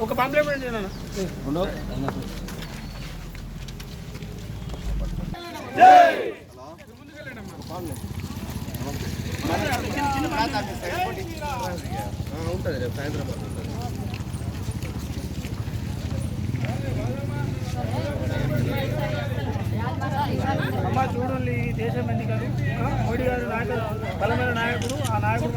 ఒక పాంప్లెట్. ఉంటుంది రేపు సాయంత్రం అమ్మ చూడండి ఈ దేశం ఎన్నికలు మోడీ గారు నాయకుడు బలమైన నాయకుడు ఆ నాయకుడు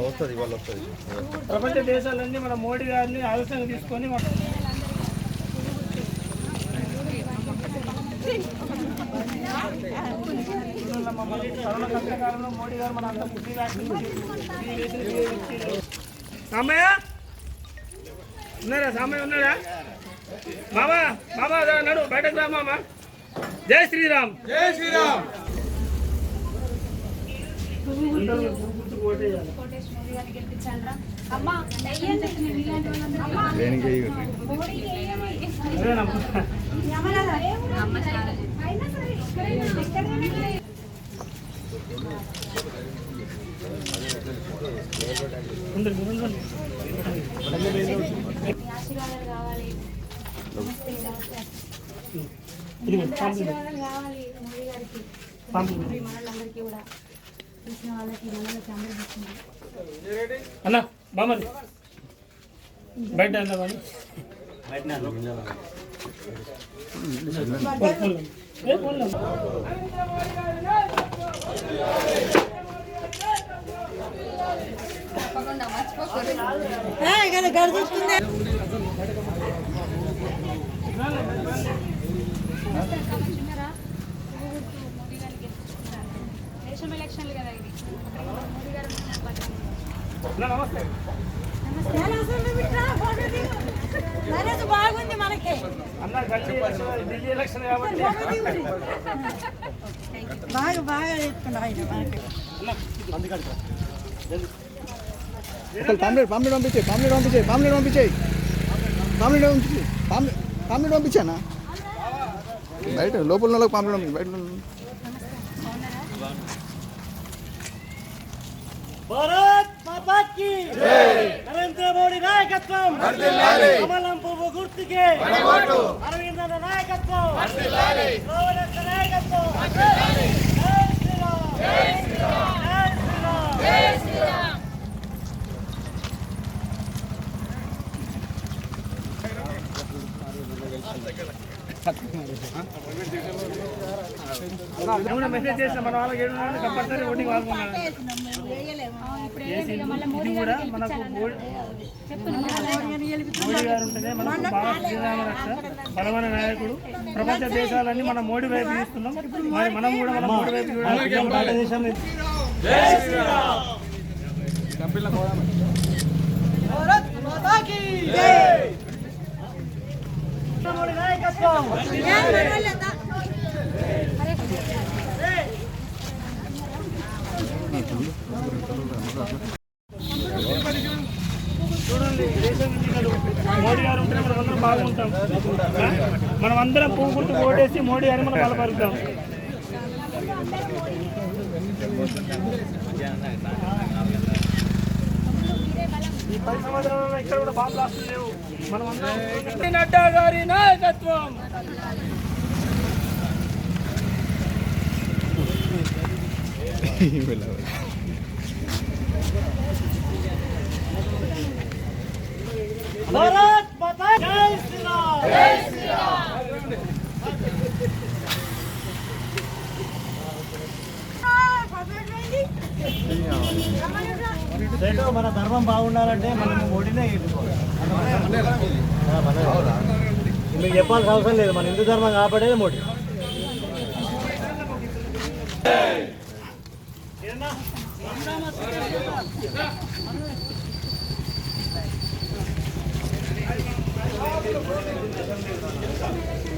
వస్తుంది ఇవాళ వస్తుంది. ప్రపంచ దేశాలన్నీ మన మోడీ గారిని ఆదర్శంగా తీసుకొని మన కరోనా కష్టకాలంలో మోడీ గారు మన అంత బుద్ధి సామయ్య ఉన్నారా? సామయ్య ఉన్నారా మామా మామా నడు బయటకు రా మామా. జై శ్రీరామ్. జై శ్రీరామ్. ఆశీర్వాదాలు కావాలి అన్న బామ్మది. బయట అన్న మోడీ గారికి గెలిపించాలి దేశం ఎలక్షన్లు కదా ఇది మోడీ గారు అన్న, నమస్తే బాగుంది మనకి ఢిల్లీ ఎలక్షన్ కాబట్టి బాగా బాగా పాంప్లెట్ పాంప్లెట్ పంపించే పాంప్లెట్ పంపించే పాంప్లెట్ పంపించే పాంప్లెట్ పంపించే పాంప్లెట్ పంపించానా బయట లోపల వాళ్ళకి పంపించు బయట భారత్ మాతా కీ నరేంద్ర మోడీ నాయకత్వం! కమలం పువ్వు గుర్తుకే! అరవింద్ నాయకత్వం! నాయకత్వం జై శ్రీరామ్ జై శ్రీరామ్ జై శ్రీరామ్ ఏమైనా మెసేజ్ చేసిన మన వాళ్ళకి ఏడు కంపల్సరీ ఓటింగ్ ఇది కూడా మనకు మోడీ గారు ఉంటేనే మనకు బాగా బలమైన నాయకుడు ప్రపంచ దేశాలన్నీ మన మోడీ వైపు తీస్తున్నాం మరి మనం కూడా మన మోడీ వైపు భారతదేశం భారత్ మాతా కీ మోడీ నాయకత్వం చూడండి దేశం ఎన్నికలు మోడీ గారు ఉంటే మనం అందరం బాగుంటాం మనం అందరం పువ్వు గుర్తు ఓటేసి మోడీ గారిని మనం బలపరుద్దాం పది ఇక్కడ కూడా బాంబు బ్లాస్టులు లేవు. మనం అందరం నడ్డా గారి నాయకత్వం. భారత్ మాతా జై శ్రీరామ్. జై శ్రీరామ్. రేటు మన ధర్మం బాగుండాలంటే మనం ఓడినే మీకు చెప్పాల్సిన అవసరం లేదు. మన హిందూ ధర్మం కాపాడేది మోడీ. Thank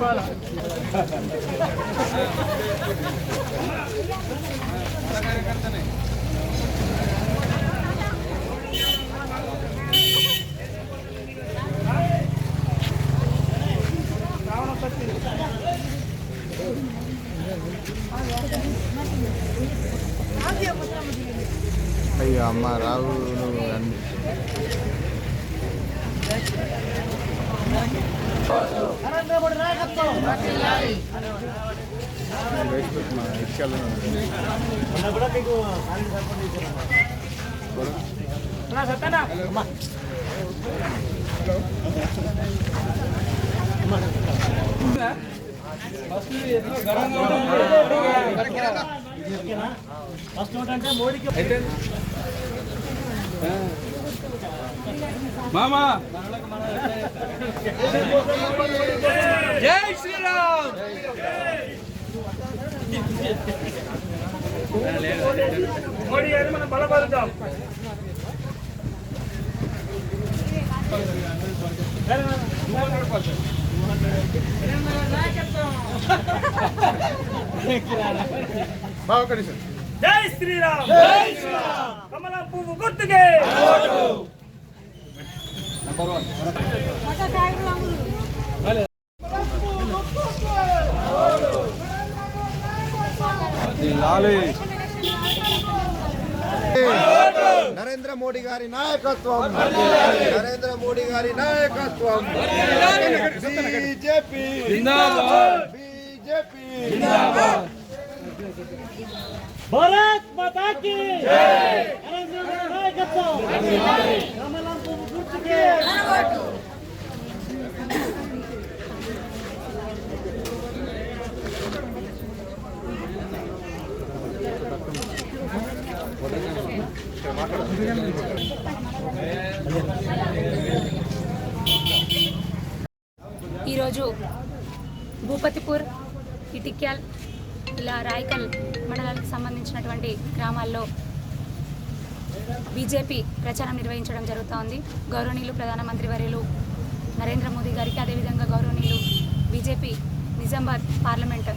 వాళ్ళందరికీ మీరు మొన్న కూడా మీకు ఖాళీ మామా! జై శ్రీ ఓకేనా ఫస్ట్ నోట్ అంటే మోడీకి మోడీ గారిని మనం బలపరుద్దాం జై శ్రీరామ్ జై శ్రీరామ్ కమలం పువ్వు గుర్తుకే నరేంద్ర మోడీ గారి నాయకత్వం నరేంద్ర మోడీ గారి నాయకత్వం బీజేపీ బీజేపీ భారత్ మాతా కి నరేంద్ర మోడీ నాయకత్వం కమలం పువ్వు గుర్తుకే ఈరోజు భూపతిపూర్ ఇటిక్యాల్ ఇలా రాయకల్ మండలాలకు సంబంధించినటువంటి గ్రామాల్లో బీజేపీ ప్రచారం నిర్వహించడం జరుగుతూ ఉంది గౌరవనీయులు ప్రధానమంత్రి వర్యులు నరేంద్ర మోదీ గారికి అదేవిధంగా గౌరవనీయులు బీజేపీ నిజామాబాద్ పార్లమెంట్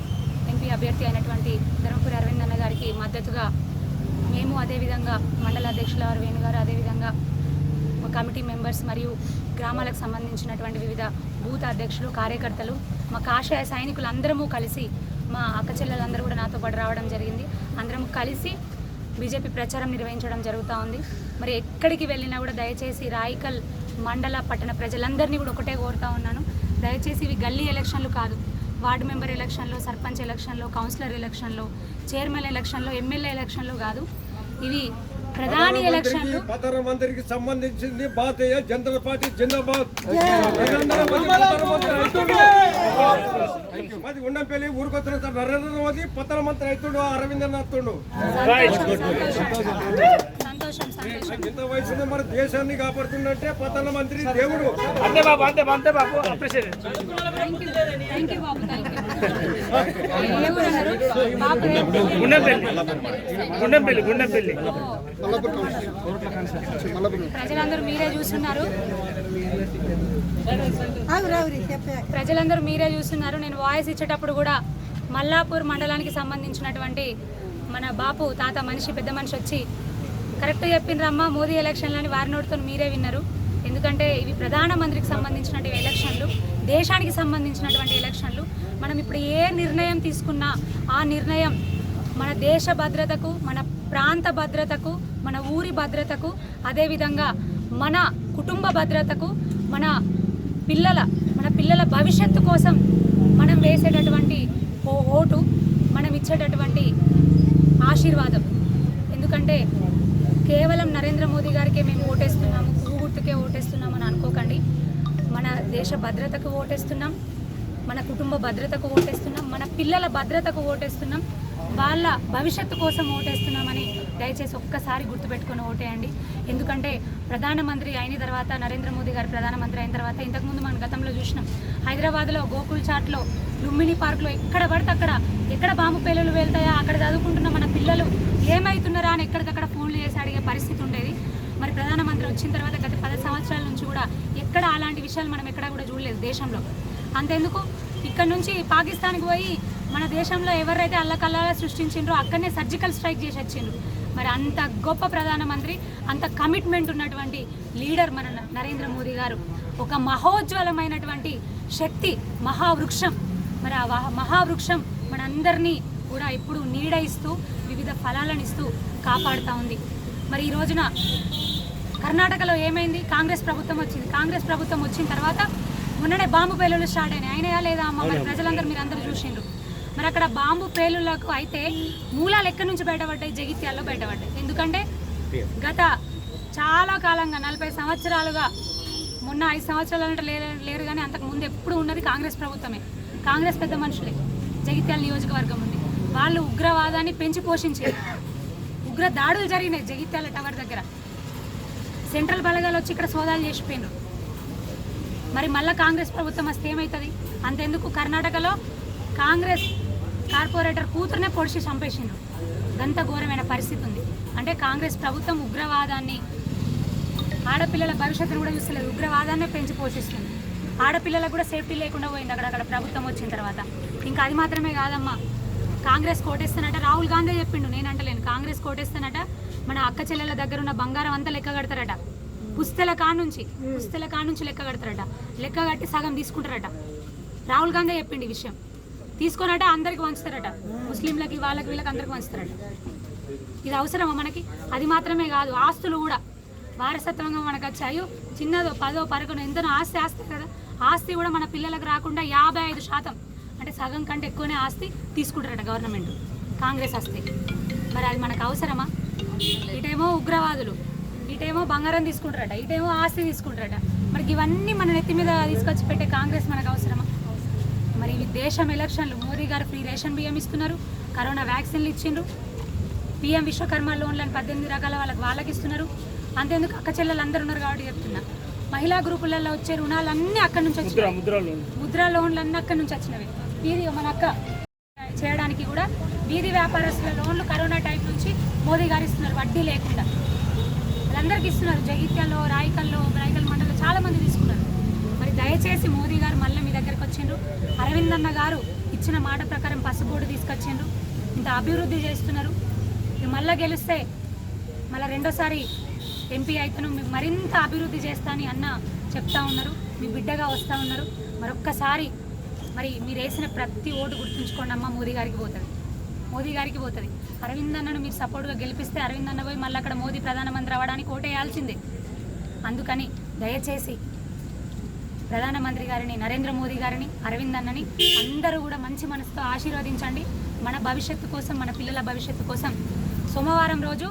ఎంపీ అభ్యర్థి అయినటువంటి ధర్మపురి అరవింద్ అన్న గారికి మద్దతుగా మేము అదేవిధంగా మండల అధ్యక్షుల వేణు గారు అదేవిధంగా కమిటీ మెంబర్స్ మరియు గ్రామాలకు సంబంధించినటువంటి వివిధ బూత్ అధ్యక్షులు కార్యకర్తలు మా కాషాయ సైనికులందరము కలిసి మా అక్క చెల్లెలందరూ కూడా నాతో పాటు రావడం జరిగింది. అందరం కలిసి బీజేపీ ప్రచారం నిర్వహించడం జరుగుతూ ఉంది. మరి ఎక్కడికి వెళ్ళినా కూడా దయచేసి రాయికల్ మండల పట్టణ ప్రజలందరినీ కూడా ఒకటే కోరుతా ఉన్నాను. దయచేసి ఇవి గల్లీ ఎలక్షన్లు కాదు వార్డు మెంబర్ ఎలక్షన్లో సర్పంచ్ ఎలక్షన్లో కౌన్సిలర్ ఎలక్షన్లో చైర్మన్ ఎలక్షన్లో ఎమ్మెల్యే ఎలక్షన్లో కాదు. ఇవి ప్రధాని ఎలక్షన్లు. ప్రధానమంత్రికి సంబంధించింది భారతీయ జనతా పార్టీ జిందాబాద్. నరేంద్ర మోదీ ఉండంపల్లి ఊరికొచ్చిన సార్. నరేంద్ర మోదీ ప్రధానమంత్రి అవుతుండు అరవింద్ అన్న సంతోషం సంతోషం. మన దేశాన్ని కాపాడుతుందంటే ప్రధానమంత్రి దేవుడు. అంతే బాబు అంతే బాబు, అంతే బాబు appreciate thank you? Gundempalli Gundempalli Gundempalli. ప్రజలందరూ మీరే చూస్తున్నారు. ప్రజలందరూ మీరే చూస్తున్నారు. నేను వాయిస్ ఇచ్చేటప్పుడు కూడా మల్లాపూర్ మండలానికి సంబంధించినటువంటి మన బాపు తాత మనిషి పెద్ద మనిషి వచ్చి కరెక్ట్ చెప్పిండ్రమ్మా మోదీ ఎలక్షన్లని వారి నోటితో మీరే విన్నారు. ఎందుకంటే ఇవి ప్రధానమంత్రికి సంబంధించినటువంటి ఎలక్షన్లు దేశానికి సంబంధించినటువంటి ఎలక్షన్లు. మనం ఇప్పుడు ఏ నిర్ణయం తీసుకున్నా ఆ నిర్ణయం మన దేశ భద్రతకు మన ప్రాంత భద్రతకు మన ఊరి భద్రతకు అదేవిధంగా మన కుటుంబ భద్రతకు మన పిల్లల మన పిల్లల భవిష్యత్తు కోసం మనం వేసేటటువంటి ఓ ఓటు మనం ఇచ్చేటటువంటి ఆశీర్వాదం. ఎందుకంటే కేవలం నరేంద్ర మోదీ గారికే మేము ఓటేస్తున్నాము పువ్వు గుర్తుకే ఓటేస్తున్నాం అని అనుకోకండి. మన దేశ భద్రతకు ఓటేస్తున్నాం మన కుటుంబ భద్రతకు ఓటేస్తున్నాం మన పిల్లల భద్రతకు ఓటేస్తున్నాం వాళ్ళ భవిష్యత్తు కోసం ఓటేస్తున్నామని దయచేసి ఒక్కసారి గుర్తుపెట్టుకొని ఓటేయండి. ఎందుకంటే ప్రధానమంత్రి అయిన తర్వాత నరేంద్ర మోదీ గారు ప్రధానమంత్రి అయిన తర్వాత ఇంతకుముందు మనం గతంలో చూసినాం హైదరాబాద్లో గోకుల్ చాట్లో లుంబిని పార్క్లో ఎక్కడ పడితే అక్కడ ఎక్కడ బాంబు పేలులు వెళ్తాయా అక్కడ చదువుకుంటున్న మన పిల్లలు ఏమవుతున్నారా అని ఎక్కడికక్కడ ఫోన్లు చేసి అడిగే పరిస్థితి ఉండేది. మరి ప్రధానమంత్రి వచ్చిన తర్వాత గత పది సంవత్సరాల నుంచి కూడా ఎక్కడ అలాంటి విషయాలు మనం ఎక్కడ కూడా చూడలేదు దేశంలో. అంతెందుకు? ఇక్కడ నుంచి పాకిస్తాన్కి పోయి మన దేశంలో ఎవరైతే అల్లకల్లాగా సృష్టించిండ్రో అక్కడనే సర్జికల్ స్ట్రైక్ చేసి వచ్చిండ్రు. మరి అంత గొప్ప ప్రధానమంత్రి అంత కమిట్మెంట్ ఉన్నటువంటి లీడర్ మన నరేంద్ర మోదీ గారు. ఒక మహోజ్వలమైనటువంటి శక్తి మహావృక్షం. మరి ఆ మహావృక్షం మనందరినీ కూడా ఇప్పుడు నీడ ఇస్తూ వివిధ ఫలాలను ఇస్తూ కాపాడుతూ ఉంది. మరి ఈ రోజున కర్ణాటకలో ఏమైంది? కాంగ్రెస్ ప్రభుత్వం వచ్చింది. కాంగ్రెస్ ప్రభుత్వం వచ్చిన తర్వాత మొన్ననే బాంబు పేలులు స్టార్ట్ అయినాయి. అయినాయా లేదా అమ్మ? మరి ప్రజలందరూ మీరు అందరూ చూసిండ్రు. మరి అక్కడ బాంబు పేలులకు అయితే మూలాలు ఎక్కడి నుంచి బయటపడ్డాయి? జగిత్యాల్లో బయటపడ్డాయి. ఎందుకంటే గత చాలా కాలంగా నలభై సంవత్సరాలుగా మొన్న ఐదు సంవత్సరాలు అంటే లేరు లేరు కానీ అంతకు ముందు ఎప్పుడు ఉన్నది కాంగ్రెస్ ప్రభుత్వమే. కాంగ్రెస్ పెద్ద మనుషులే. జగిత్యాల నియోజకవర్గం ఉంది. వాళ్ళు ఉగ్రవాదాన్ని పెంచి పోషించారు. ఉగ్ర దాడులు జరిగినాయి జగిత్యాల టవర్ దగ్గర. సెంట్రల్ బలగాలు వచ్చి ఇక్కడ సోదాలు చేసిపోయినారు. మరి మళ్ళీ కాంగ్రెస్ ప్రభుత్వం వస్తే ఏమవుతుంది అంతెందుకు? కర్ణాటకలో కాంగ్రెస్ కార్పొరేటర్ కూతురునే పొడిచి చంపేసిండ్రు. అంత ఘోరమైన పరిస్థితి ఉంది. అంటే కాంగ్రెస్ ప్రభుత్వం ఉగ్రవాదాన్ని ఆడపిల్లల భవిష్యత్తును కూడా చూస్తలేదు. ఉగ్రవాదాన్నే పెంచి పోషిస్తుంది. ఆడపిల్లలకు కూడా సేఫ్టీ లేకుండా పోయింది అక్కడ అక్కడ ప్రభుత్వం వచ్చిన తర్వాత. ఇంకా అది మాత్రమే కాదమ్మా. కాంగ్రెస్ కోటేస్తానట. రాహుల్ గాంధీ చెప్పిండు నేను అంటలేను కాంగ్రెస్ కోటేస్తానట. మన అక్క చెల్లెల దగ్గర ఉన్న బంగారం అంతా లెక్క కడతారట. పుస్తల కానుంచి పుస్తల కానుంచి లెక్క కడతారట. లెక్క కట్టి సగం తీసుకుంటారట. రాహుల్ గాంధీ చెప్పిండు ఈ విషయం. తీసుకున్నట అందరికి వంచుతారట ముస్లింలకి వాళ్ళకి వీళ్ళకి అందరికి వంచుతారట ఇది అవసరమా మనకి? అది మాత్రమే కాదు ఆస్తులు కూడా. వారసత్వంగా మనకు వచ్చాయి చిన్నదో పదో పరకనో ఎంతనో ఆస్తి ఆస్తి కదా. ఆస్తి కూడా మన పిల్లలకు రాకుండా యాభై ఐదు శాతం సగం కంటే ఎక్కువనే ఆస్తి తీసుకుంటారట గవర్నమెంట్ కాంగ్రెస్ ఆస్తి. మరి అది మనకు అవసరమా? ఇటేమో ఉగ్రవాదులు ఇటేమో బంగారం తీసుకుంటారట ఇటేమో ఆస్తి తీసుకుంటారట. మరి ఇవన్నీ మన నెత్తి మీద తీసుకొచ్చి పెట్టే కాంగ్రెస్ మనకు అవసరమా? మరి ఇవి దేశం ఎలక్షన్లు మోదీ గారు ఫ్రీ రేషన్ బియ్యం ఇస్తున్నారు కరోనా వ్యాక్సిన్లు ఇచ్చిండ్రు పిఎం విశ్వకర్మ లోన్లను పద్దెనిమిది రకాల వాళ్ళకి వాళ్ళకి ఇస్తున్నారు. అంతేందుకు అక్క చెల్లెలు అందరు ఉన్నారు కాబట్టి చెప్తున్నా. మహిళా గ్రూపులలో వచ్చే రుణాలన్నీ అక్కడి నుంచి వచ్చినాయి. ముద్రా లోన్లు. అన్నీ అక్కడి నుంచి వచ్చినవి. వీధి మన అక్క చేయడానికి కూడా వీధి వ్యాపారస్తుల లోన్లు కరోనా టైం నుంచి మోదీ గారు ఇస్తున్నారు వడ్డీ లేకుండా. వాళ్ళందరికీ ఇస్తున్నారు జగిత్యాల్లో రాయకల్లో రాయకల్ మండలంలో చాలా మంది తీసుకున్నారు. మరి దయచేసి మోదీ గారు మళ్ళీ మీ దగ్గరకు వచ్చిండ్రు. అరవింద్ అన్న గారు ఇచ్చిన మాట ప్రకారం పసుబోర్డు తీసుకొచ్చిండ్రు. ఇంత అభివృద్ధి చేస్తున్నారు. మీరు మళ్ళీ గెలిస్తే మళ్ళీ రెండోసారి ఎంపీ అయితేను మీకు మరింత అభివృద్ధి చేస్తా అని అన్న చెప్తా ఉన్నారు. మీ బిడ్డగా వస్తూ ఉన్నారు. మరొక్కసారి మరి మీరు వేసిన ప్రతి ఓటు గుర్తుంచుకోండి అమ్మ మోదీ గారికి పోతుంది. మోదీ గారికి పోతుంది. అరవింద్ అన్నను మీరు సపోర్ట్గా గెలిపిస్తే అరవింద్ అన్న పోయి మళ్ళీ అక్కడ మోదీ ప్రధానమంత్రి అవ్వడానికి ఓటేయాల్సిందే. అందుకని దయచేసి ప్రధానమంత్రి గారిని నరేంద్ర మోదీ గారిని అరవింద్ అన్నని అందరూ కూడా మంచి మనసుతో ఆశీర్వదించండి. మన భవిష్యత్తు కోసం మన పిల్లల భవిష్యత్తు కోసం. సోమవారం రోజు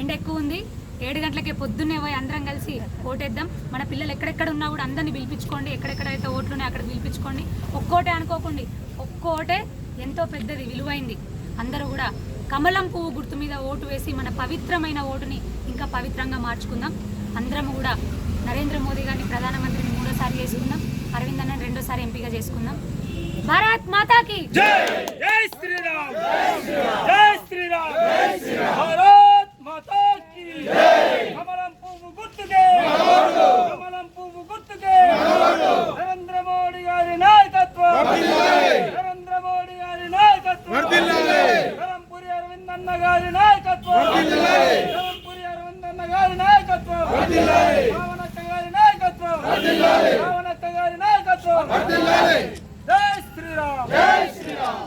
ఎండ ఎక్కువ ఉంది ఏడు గంటలకే పొద్దున్నే పోయి అందరం కలిసి ఓటేద్దాం. మన పిల్లలు ఎక్కడెక్కడ ఉన్నా కూడా అందరినీ పిలిపించుకోండి. ఎక్కడెక్కడైతే ఓట్లున్నాయో అక్కడ పిలిపించుకోండి. ఒక్కోటే అనుకోకండి. ఒక్కోటే ఎంతో పెద్దది విలువైంది. అందరూ కూడా కమలం పువ్వు గుర్తు మీద ఓటు వేసి మన పవిత్రమైన ఓటుని ఇంకా పవిత్రంగా మార్చుకుందాం. అందరం కూడా నరేంద్ర మోదీ గారిని ప్రధానమంత్రిని మూడోసారి చేసుకుందాం. అరవింద్ అన్న రెండోసారి ఎంపీగా చేసుకుందాం. భారత్ మాతాకి! జై! జై శ్రీరామ్! జై శ్రీరామ్!